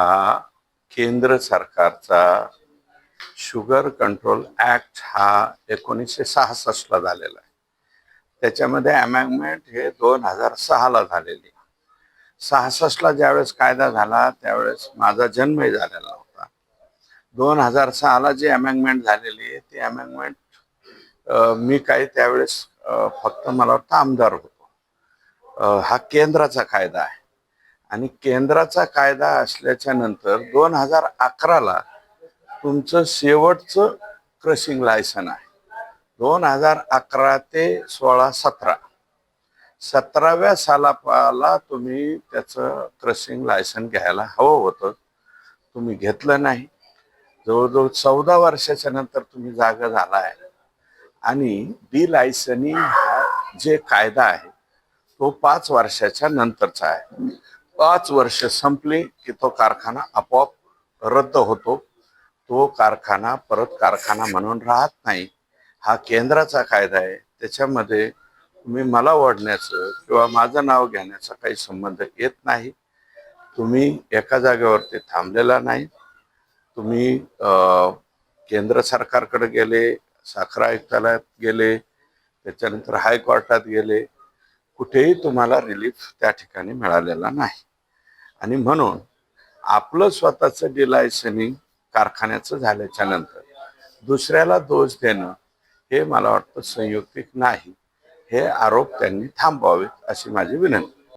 हा केंद्र सरकारचा शुगर कंट्रोल ॲक्ट हा एकोणीसशे सहासष्टला झालेला आहे. त्याच्यामध्ये अमेंडमेंट हे दोन हजार सहाला झालेली. सहासष्टला ज्यावेळेस कायदा झाला त्यावेळेस माझा जन्मही झालेला होता. दोन हजार सहाला जी अमेंडमेंट झालेली आहे ती अमेंडमेंट मी काही त्यावेळेस फक्त मला वाटतं आमदार होतो. हा केंद्राचा कायदा आहे. आणि केंद्राचा कायदा असल्याच्या नंतर दोन हजार अकराला तुमचं शेवटचं क्रशिंग लायसन आहे. दोन हजार अकरा ते सोळा सतरा. सतराव्या सालापाला तुम्ही त्याचं क्रशिंग लायसन घ्यायला हवं होतं. तुम्ही घेतलं नाही. जवळजवळ चौदा वर्षाच्या नंतर तुम्ही जागा झाला आहे आणि डी लायसनिंग हा जे कायदा आहे तो पाच वर्षाच्या नंतरचा आहे. पाच वर्ष संपली की तो कारखाना आपोआप रद्द होतो. तो कारखाना परत कारखाना म्हणून राहत नाही. हा केंद्राचा कायदा आहे. त्याच्यामध्ये तुम्ही मला ओढण्याचं किंवा माझं नाव घेण्याचा काही संबंध येत नाही. तुम्ही एका जागेवरती थांबलेला नाही. तुम्ही केंद्र सरकारकडे गेले साखर आयुक्तालयात गेले त्याच्यानंतर हायकोर्टात गेले. कुठेही तुम्हाला रिलीफ त्या ठिकाणी मिळालेला नाही. आणि म्हणून आपलं स्वतःचं डिलायसनिंग कारखान्याचं झाल्याच्यानंतर दुसऱ्याला दोष देणं हे मला वाटतं संयुक्तिक नाही. हे आरोप त्यांनी थांबवावेत अशी माझी विनंती.